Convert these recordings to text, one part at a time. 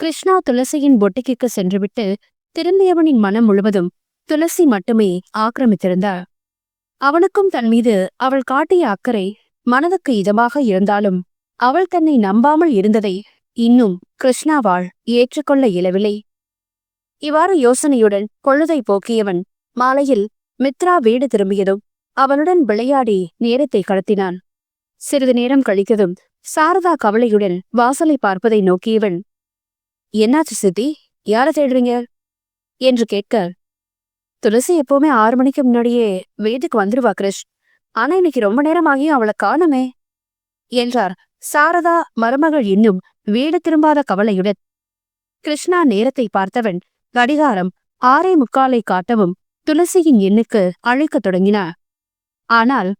கிருஷ்ணா துளசியின் பொட்டிக்கு சென்றுவிட்டு திரும்பியவனின் மனம் முழுவதும் துளசி மட்டுமே ஆக்கிரமித்திருந்தாள் அவனுக்கும் தன் மீது அவள் காட்டிய அக்கறை மனதுக்கு இதமாக இருந்தாலும் அவள் தன்னை நம்பாமல் இருந்ததை இன்னும் கிருஷ்ணாவாள் ஏற்றுக்கொள்ள இயலவில்லை. இவ்வாறு யோசனையுடன் பொழுதை போக்கியவன் மாலையில் மித்ரா வீடு திரும்பியதும் அவனுடன் விளையாடி நேரத்தை கடத்தினான். சிறிது நேரம் கழித்ததும் சாரதா கவலையுடன் வாசலை பார்ப்பதை நோக்கியவன் என்னாச்சு சித்தி? யாரை தேடுறீங்க? என்று கேட்க துளசி எப்பவுமே ஆறு மணிக்கு முன்னாடியே வீட்டுக்கு வந்துருவா கிருஷ். ஆனா இன்னைக்கு ரொம்ப நேரம் ஆகியும் அவளை காணுமே என்றார். சாரதா மருமகள் இன்னும் வீடு திரும்பாத கவலையுடன் கிருஷ்ணா நேரத்தை பார்த்தவன் கடிகாரம் ஆறே முக்காலை காட்டவும் துளசியின் எண்ணுக்கு அழைக்கத் தொடங்கினார் ஆனால்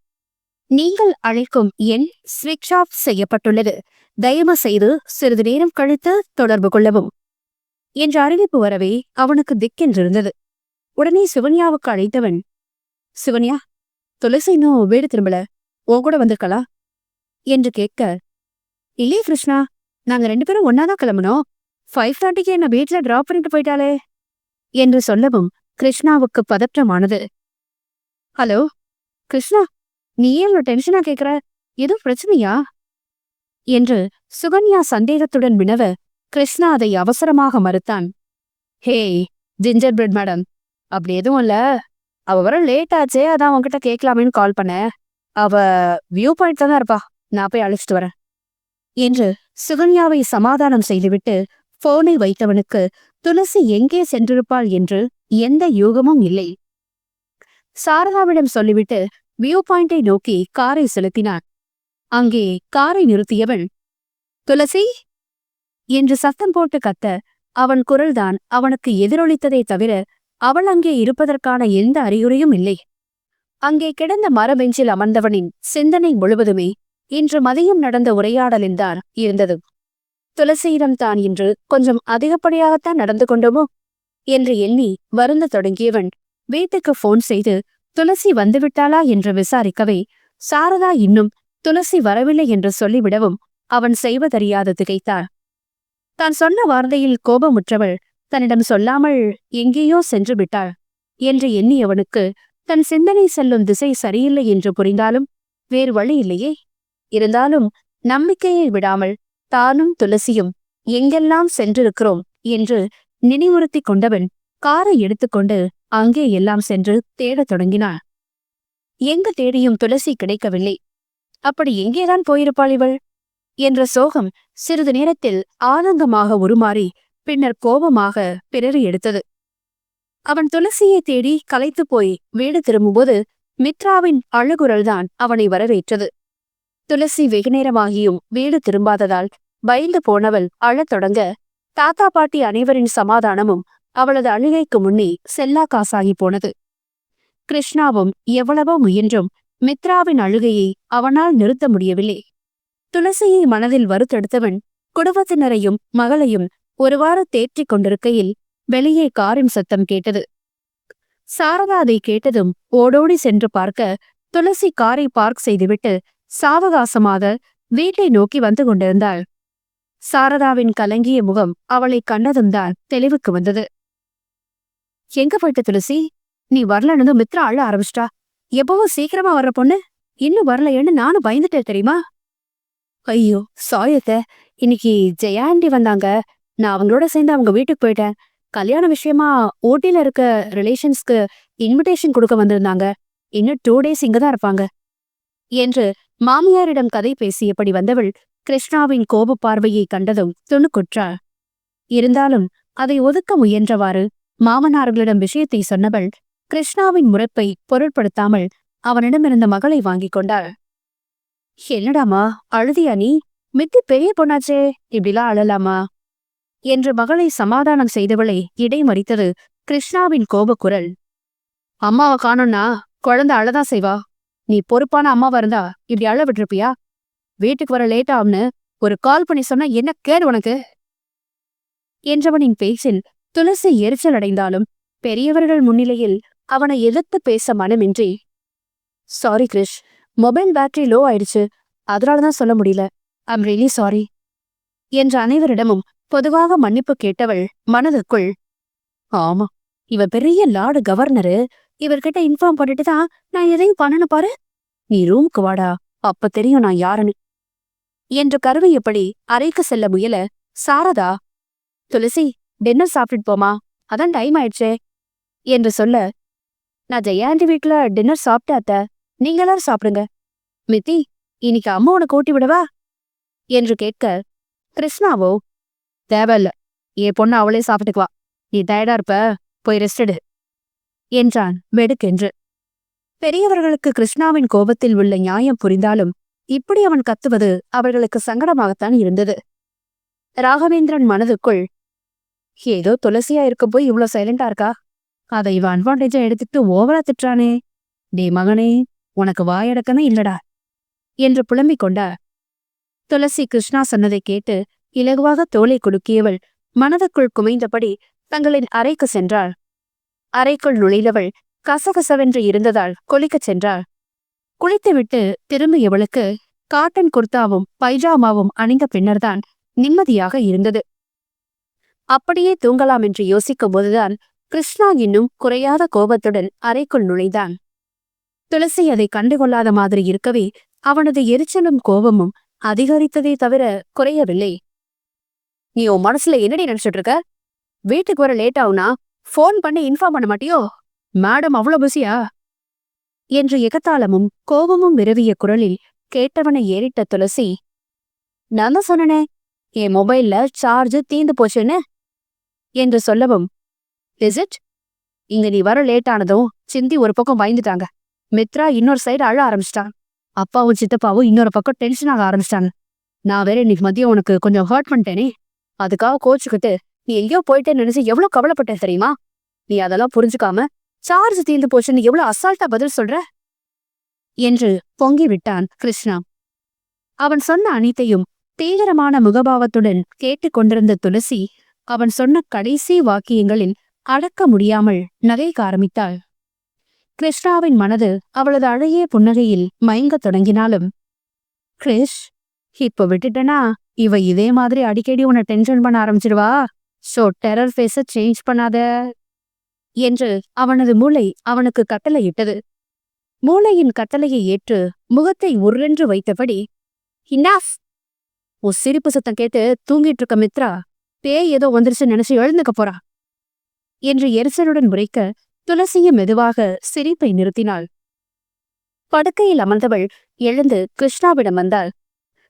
நீங்கள் அழைக்கும் எண் ஸ்விட்ச் ஆஃப் செய்யப்பட்டுள்ளது. தயவு செய்து சிறிது நேரம் கழித்து தொடர்பு கொள்ளவும். என்ற அறிவிப்பு வரவே அவனுக்கு திக்கென்றிருந்தது. உடனே சிவன்யாவுக்கு அழைத்தவன் சிவன்யா துளசி இன்னும் வீடு திரும்பல? உன் கூட வந்திருக்கலா? என்று கேட்க இல்லையே கிருஷ்ணா நாங்க ரெண்டு பேரும் ஒன்னாதான் கிளம்புனோம். ஃபைவ் தேர்ட்டிக்கு என்ன வீட்ல டிராப் பண்ணிட்டு போயிட்டாளே? என்று சொல்லவும் கிருஷ்ணாவுக்கு பதற்றமானது. ஹலோ கிருஷ்ணா நீ ஏன் டென்ஷனா கேக்குற? எதுவும் பிரச்சனையா? என்று சுகன்யா சந்தேகத்துடன் வினவ கிருஷ்ணா அதை அவசரமாக மறுத்தான். Hey gingerbread madam. அப்படி எதுவும் இல்ல. அவ வர லேட் ஆச்சே அதான் உன்கிட்ட கேட்கலாமேன்னு கால் பண்ண. அவ வியூ பாயிண்ட் தான் இருப்பா. நான் போய் அழைச்சிட்டு வரேன். என்று சுகன்யாவை சமாதானம் செய்துவிட்டு போனை வைத்தவனுக்கு துளசி எங்கே சென்றிருப்பாள் என்று எந்த யூகமும் இல்லை. சாரதாவிடம் சொல்லிவிட்டு வியூ பாயிண்டை நோக்கி காரை செலுத்தினான். அங்கே காரை நிறுத்தியவள் துளசி! என்று சத்தம் போட்டு கத்த அவன் குரல்தான் அவனுக்கு எதிரொலித்ததை தவிர அவள் அங்கே இருப்பதற்கான எந்த அறிகுறியும் இல்லை. அங்கே கிடந்த மரபெஞ்சில் அமர்ந்தவனின் சிந்தனை முழுவதுமே இன்று மதியம் நடந்த உரையாடலில்தான் இருந்தது. துளசியிடம் தான் இன்று கொஞ்சம் அதிகப்படியாகத்தான் நடந்து கொண்டோமோ? என்று எண்ணி வருந்த தொடங்கியவன் வீட்டுக்கு போன் செய்து துளசி வந்துவிட்டாளா? என்று விசாரிக்கவே சாரதா இன்னும் துளசி வரவில்லை என்று சொல்லிவிடவும் அவன் செய்வதறியாது திகைத்தாள். தான் சொன்ன வார்த்தையில் கோபமுற்றவள் தன்னிடம் சொல்லாமல் எங்கேயோ சென்று விட்டாள் என்று எண்ணியவனுக்கு தன் சிந்தனை செல்லும் திசை சரியில்லை என்று புரிந்தாலும் வேறு வழி இல்லையே. இருந்தாலும் நம்பிக்கையை விடாமல் தானும் துளசியும் எங்கெல்லாம் சென்றிருக்கிறோம் என்று நினைவுறுத்திக் கொண்டவன் காரை எடுத்துக்கொண்டு அங்கே எல்லாம் சென்று தேடத் தொடங்கினான் எங்கு தேடியும் துளசி கிடைக்கவில்லை. அப்படி எங்கேதான் போயிருப்பாள் இவள்? என்ற சோகம் சிறிது நேரத்தில் ஆனந்தமாக உருமாறி பின்னர் கோபமாக பிறறி எடுத்தது. அவன் துளசியை தேடி கலைத்து போய் வீடு திரும்பும்போது மித்ராவின் அழுகுரல்தான் அவனை வரவேற்றது. துளசி வெகுநேரமாகியும் வீடு திரும்பாததால் பயந்து போனவள் அழத் தொடங்க தாத்தா பாட்டி அனைவரின் சமாதானமும் அவளது அழுகைக்கு முன்னே செல்லா காசாகி போனது. கிருஷ்ணாவும் எவ்வளவோ முயன்றும் மித்ராவின் அழுகையை அவனால் நிறுத்த முடியவில்லை. துளசியை மனதில் வருத்தெடுத்தவன் குடும்பத்தினரையும் மகளையும் ஒருவாறு தேற்றிக் கொண்டிருக்கையில் வெளியே காரின் சத்தம் கேட்டது. சாரதா அதை கேட்டதும் ஓடோடி சென்று பார்க்க துளசி காரை பார்க் செய்துவிட்டு சாவகாசமாக வீட்டை நோக்கி வந்து கொண்டிருந்தாள். சாரதாவின் கலங்கிய முகம் அவளை கண்டதும் தான் தெளிவுக்கு வந்தது. எங்க போயிட்ட துளசி? நீ வரலன்னு மித்ரா அழ ஆரம்பிச்சிட்டா? எப்பவும் சீக்கிரமா வர்ற பொண்ணு இன்னும் வரலையேன்னு நானும் பயந்துட்டேன் தெரியுமா? ஐயோ சாயத்த. இன்னைக்கு ஜெயாண்டி வந்தாங்க. நான் அவங்களோட சேர்ந்து அவங்க வீட்டுக்கு போயிட்டேன். கல்யாண விஷயமா ஓட்டில இருக்க ரிலேஷன்ஸ்க்கு இன்விடேஷன் கொடுக்க வந்திருந்தாங்க. இன்னும் டூ டேஸ் இங்கதான் இருப்பாங்க. என்று மாமியாரிடம் கதை பேசியபடி வந்தவள் கிருஷ்ணாவின் கோப பார்வையை கண்டதும் துணுக்குற்றாள் இருந்தாலும் அதை ஒதுக்க முயன்றவாறு மாமனார்களிடம் விஷயத்தை சொன்னவள் கிருஷ்ணாவின் முறைப்பை பொருட்படுத்தாமல் அவனிடமிருந்த மகளை வாங்கிக் கொண்டாள். என்னடாமா அழுதியா நீ? மித்தி பெரிய பொண்ணாச்சே இப்படிலாம் அழலாமா? என்று மகளை சமாதானம் செய்தவளை இடைமறித்தது கிருஷ்ணாவின் கோபக்குரல். அம்மாவை காணோம்னா குழந்தை அழதான் செய்வா. நீ பொறுப்பான அம்மாவா இருந்தா இப்படி அழ விட்டுருப்பியா? வீட்டுக்கு வர லேட் ஆகும்னு ஒரு கால் பண்ணி சொன்னா என்ன கேடு உனக்கு? என்றவனின் பேச்சில் துளசி எரிச்சல் அடைந்தாலும் பெரியவர்கள் முன்னிலையில் அவனை எதிர்த்து பேச மனமின்றி sorry Krish. Mobile battery low ஆயிடுச்சு. அதனால தான் சொல்ல முடியல. ஐம் ரியலி சாரி என்ற அனைவரிடமும் பொதுவாக மன்னிப்பு கேட்டவள் மனதுக்குள் ஆமா இவ பெரிய லார்டு கவர்னரு. இவர்கிட்ட இன்ஃபார்ம் பண்ணிட்டு தான் நான் எதையும் பண்ணணும் பாரு. நீ ரூமுக்கு வாடா. அப்ப தெரியும் நான் யாருன்னு. என்று கருவையப்படி அறைக்கு செல்ல முயல சாரதா துளசி டின்னர் சாப்பிட்டுட்டு போமா அதான் டைம் ஆயிடுச்சே. என்று சொல்ல நான் ஜெயாண்டி வீட்ல டின்னர் சாப்பிட்டேன் அத்த. நீங்க எல்லாரும் சாப்பிடுங்க. மித்தி இன்னைக்கு அம்மா உனக்கு கூட்டி விடவா? என்று கேட்க கிருஷ்ணாவோ தேவையில்ல. என் பொண்ணு அவளே சாப்பிட்டுக்குவா. நீ டயர்டா இருப்ப. போய் ரெஸ்ட் எடு. என்றான் வெடுக்கென்று. பெரியவர்களுக்கு கிருஷ்ணாவின் கோபத்தில் உள்ள நியாயம் புரிந்தாலும் இப்படி அவன் கத்துவது அவர்களுக்கு சங்கடமாகத்தான் இருந்தது. ராகவேந்திரன் மனதுக்குள் ஏதோ துளசியா இருக்க போய் இவ்ளோ சைலண்டா இருக்கா? அதை இவன் அட்வான்டேஜா எடுத்துக்கிட்டு ஓவரா திட்டுறானே. டே மகனே உனக்கு வாயடக்கமே இல்லடா என்று புலம்பிக் கொண்டார் துளசி கிருஷ்ணா சொன்னதை கேட்டு இலகுவாக தோலை குலுக்கியவள் மனதுக்குள் குமைந்தபடி தங்களின் அறைக்கு சென்றாள். அறைக்குள் நுழைந்தவள் கசகசவென்று இருந்ததால் குளிக்கச் சென்றாள். குளித்துவிட்டு திரும்பியவளுக்கு காட்டன் குர்தாவும் பைஜாமாவும் அணிந்த பின்னர்தான் நிம்மதியாக இருந்தது. அப்படியே தூங்கலாம் என்று யோசிக்கும் போதுதான் கிருஷ்ணா இன்னும் குறையாத கோபத்துடன் அறைக்குள் நுழைந்தான். துளசி அதை கண்டுகொள்ளாத மாதிரி இருக்கவே அவனது எரிச்சலும் கோபமும் அதிகரித்ததே தவிர குறையவில்லை. நீ உன் மனசுல என்னடி நினைச்சிட்டு இருக்க? வீட்டுக்கு வர லேட் ஆகுனா ஃபோன் பண்ணி இன்ஃபார்ம் பண்ண மாட்டியோ? மேடம் அவ்வளோ பிஸியா என்று எகத்தாளமும் கோபமும் விரவிய குரலில் கேட்டவனை ஏறிட்ட துளசி நான் தான் சொன்னனே என் மொபைல்ல சார்ஜ் தீந்து போச்சுன்னு? என்று சொல்லவும் இஸ் இட் இங்க நீ வர லேட் ஆனதும் சிந்தி ஒரு பக்கம் பயந்துட்டாங்க. மித்ரா இன்னொரு சைடு அழ ஆரம்பிச்சிட்டான். அப்பாவும் சித்தப்பாவும் இன்னொரு பக்கம் டென்ஷன் ஆக ஆரம்பிச்சிட்டாங்க. நான் வேற இன்னைக்கு மதியம் உனக்கு கொஞ்சம் ஹர்ட் பண்ணிட்டேனே. அதுக்காக கோச்சுக்கிட்டு நீ எங்கேயோ போயிட்டேன்னு நினைச்சு எவ்வளோ கவலைப்பட்டேன் தெரியுமா? நீ அதெல்லாம் புரிஞ்சுக்காம சார்ஜ் தீர்ந்து போச்சுன்னு எவ்வளோ அசால்ட்டா பதில் சொல்ற? என்று பொங்கி விட்டான் கிருஷ்ணா. அவன் சொன்ன அனைத்தையும் தீவிரமான முகபாவத்துடன் கேட்டுக்கொண்டிருந்த துளசி அவன் சொன்ன கடைசி வாக்கியங்களில் அடக்க முடியாமல் நகைக்க ஆரம்பித்தாள். கிருஷ்ணாவின் மனது அவளது அழகிய புன்னகையில் மயங்கத் தொடங்கினாலும் கிரிஷ் இப்ப விட்டுட்டனா? இவ இதே மாதிரி அடிக்கடி உன்னை டென்ஷன் பண்ண ஆரம்பிச்சிடுவா சோ டெரர் ஃபேஸ சேஞ்ச் பண்ணாத என்று அவனது மூளை அவனுக்கு கட்டளையிட்டது மூளையின் கட்டளையை ஏற்று முகத்தை உருளென்று வைத்தபடி இன்னாஃப் உன் சிரிப்பு சத்தம் கேட்டு தூங்கிட்டு இருக்க மித்ரா பேய் ஏதோ வந்துருச்சு நினைச்சு எழுந்துக்க போறா. என்று எரிச்சலுடன் உரைக்க துளசிய மெதுவாக சிரிப்பை நிறுத்தினாள். படுக்கையில் அமர்ந்தவள் எழுந்து கிருஷ்ணாவிடம் வந்தாள்.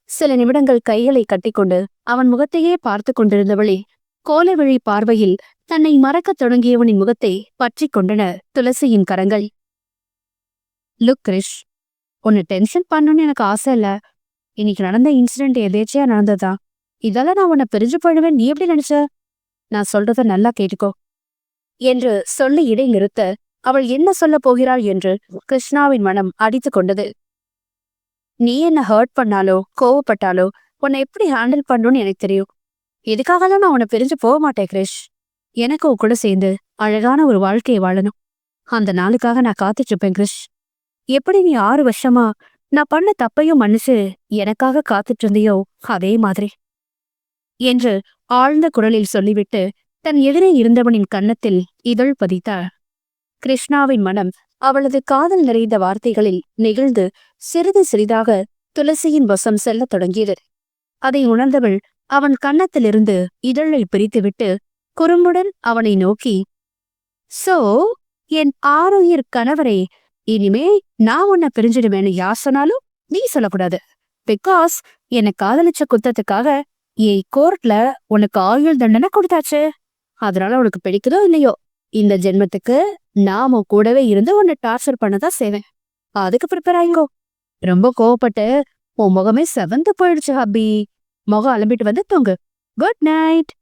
சில நிமிடங்கள் கைகளை கட்டிக்கொண்டு அவன் முகத்தையே பார்த்து கொண்டிருந்தவளே கோலவிழி பார்வையில் தன்னை மறக்கத் தொடங்கியவனின் முகத்தை பற்றிக் கொண்டன துளசியின் கரங்கள். லுக் கிரிஷ் உன்னை டென்ஷன் பண்ணணும்னு எனக்கு ஆசை இல்ல. இன்னைக்கு நடந்த இன்சிடென்ட் எதேச்சியா நடந்ததா? இதெல்லாம் நான் உன்னை பிரிஞ்சு போயிடுவேன் நீ எப்படி நினைச்ச? நான் சொல்றத நல்லா கேட்டுக்கோ. என்று சொல்லி இடைநிறுத்த அவள் என்ன சொல்லப் போகிறாள் என்று கிருஷ்ணாவின் மனம் அடித்து கொண்டது. நீ என்ன ஹர்ட் பண்ணாலோ கோவப்பட்டாலோ உன்னை எப்படி ஹேண்டில் பண்ணுன்னு எனக்கு தெரியும். இதுக்காகலாம் நான் உன்னை பிரிஞ்சு போக மாட்டேன் கிரிஷ்? எனக்கு உன் கூட சேர்ந்து அழகான ஒரு வாழ்க்கையை வாழணும். அந்த நாளுக்காக நான் காத்துட்டு இருப்பேன் கிரிஷ். எப்படி நீ ஆறு வருஷமா நான் பண்ண தப்பையும் மன்னிச்சு எனக்காக காத்துட்டு இருந்தியோ அதே மாதிரி என்று ஆழ்ந்த குரலில் சொல்லிவிட்டு தன் எதிரே இருந்தவனின் கன்னத்தில் இதழ் பதித்தாள். கிருஷ்ணாவின் மனம் அவளது காதல் நிறைந்த வார்த்தைகளில் நெகிழ்ந்து சிறிது சிறிதாக துளசியின் வசம் செல்லத் தொடங்கியது. அதை உணர்ந்தவள் அவன் கன்னத்திலிருந்து இதழை பிரித்துவிட்டு குறும்புடன் அவனை நோக்கி சோ என் ஆரோயிர் கணவரே இனிமே நான் உன்னை பிரிஞ்சிடுவேன்னு யார் சொன்னாலும் நீ சொல்லக்கூடாது. பிகாஸ் என்னை காதலிச்ச குத்தத்துக்காக ஏய் கோர்ட்ல உனக்கு ஆயுள் தண்டனை கொடுத்தாச்சு. அதனால உனக்கு பிடிக்குதோ இல்லையோ? இந்த ஜென்மத்துக்கு நாம கூடவே இருந்து உன்னை டார்ச்சர் பண்ணதான் செய்வேன். அதுக்கு ப்ரிப்பேர் ஆயிங்கோ ரொம்ப கோவப்பட்டு உன் முகமே செவந்து போயிடுச்சு ஹப்பி. முகம் அலம்பிட்டு வந்து தூங்கு. குட் நைட்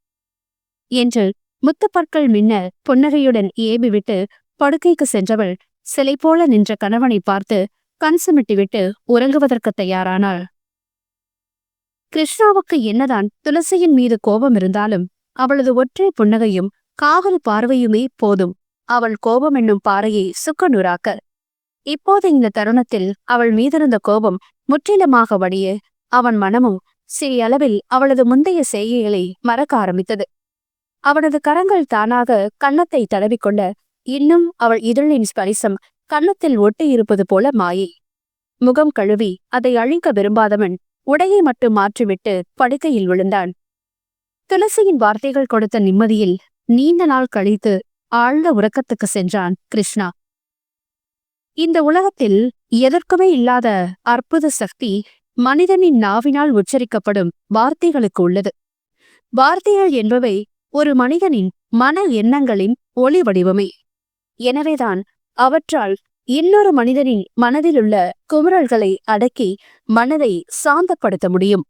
என்று முத்துப்பற்கள் மின்ன புன்னகையுடன் ஏபிவிட்டு படுக்கைக்கு சென்றவள் சிலை போல நின்ற கணவனை பார்த்து கண் சுமிட்டிவிட்டு உறங்குவதற்கு தயாரானாள். கிருஷ்ணாவுக்கு என்னதான் துளசியின் மீது கோபம் இருந்தாலும் அவளது ஒற்றை புன்னகையும் காவல் பார்வையுமே போதும். அவள் கோபம் என்னும் பாறையை சுக்கநூறாக்க இப்போது இந்த தருணத்தில் அவள் மீதிருந்த கோபம் முற்றிலுமாக வடிய அவன் மனமும் சிறியளவில் அவளது முந்தைய செய்கைகளை மறக்க ஆரம்பித்தது. அவனது கரங்கள் தானாக கன்னத்தை தடவிக்கொண்ட இன்னும் அவள் இதழின் ஸ்பரிசம் கன்னத்தில் ஒட்டியிருப்பது போல மாயை. முகம் கழுவி அதை அழிக்க விரும்பாதவன் உடையை மட்டும் மாற்றிவிட்டு படுக்கையில் விழுந்தான். துளசியின் வார்த்தைகள் கொடுத்த நிம்மதியில் நீண்ட நாள் கழித்து ஆழ்ந்த உறக்கத்துக்கு சென்றான் கிருஷ்ணா. இந்த உலகத்தில் எதற்குமே இல்லாத அற்புத சக்தி மனிதனின் நாவினால் உச்சரிக்கப்படும் வார்த்தைகளுக்கு உள்ளது. வார்த்தைகள் என்பவை ஒரு மனிதனின் மன எண்ணங்களின் ஒளி வடிவமே. எனவேதான் அவற்றால் இன்னொரு மனிதனின் மனதிலுள்ள குமுறல்களை அடக்கி மனதை சாந்தப்படுத்த முடியும்.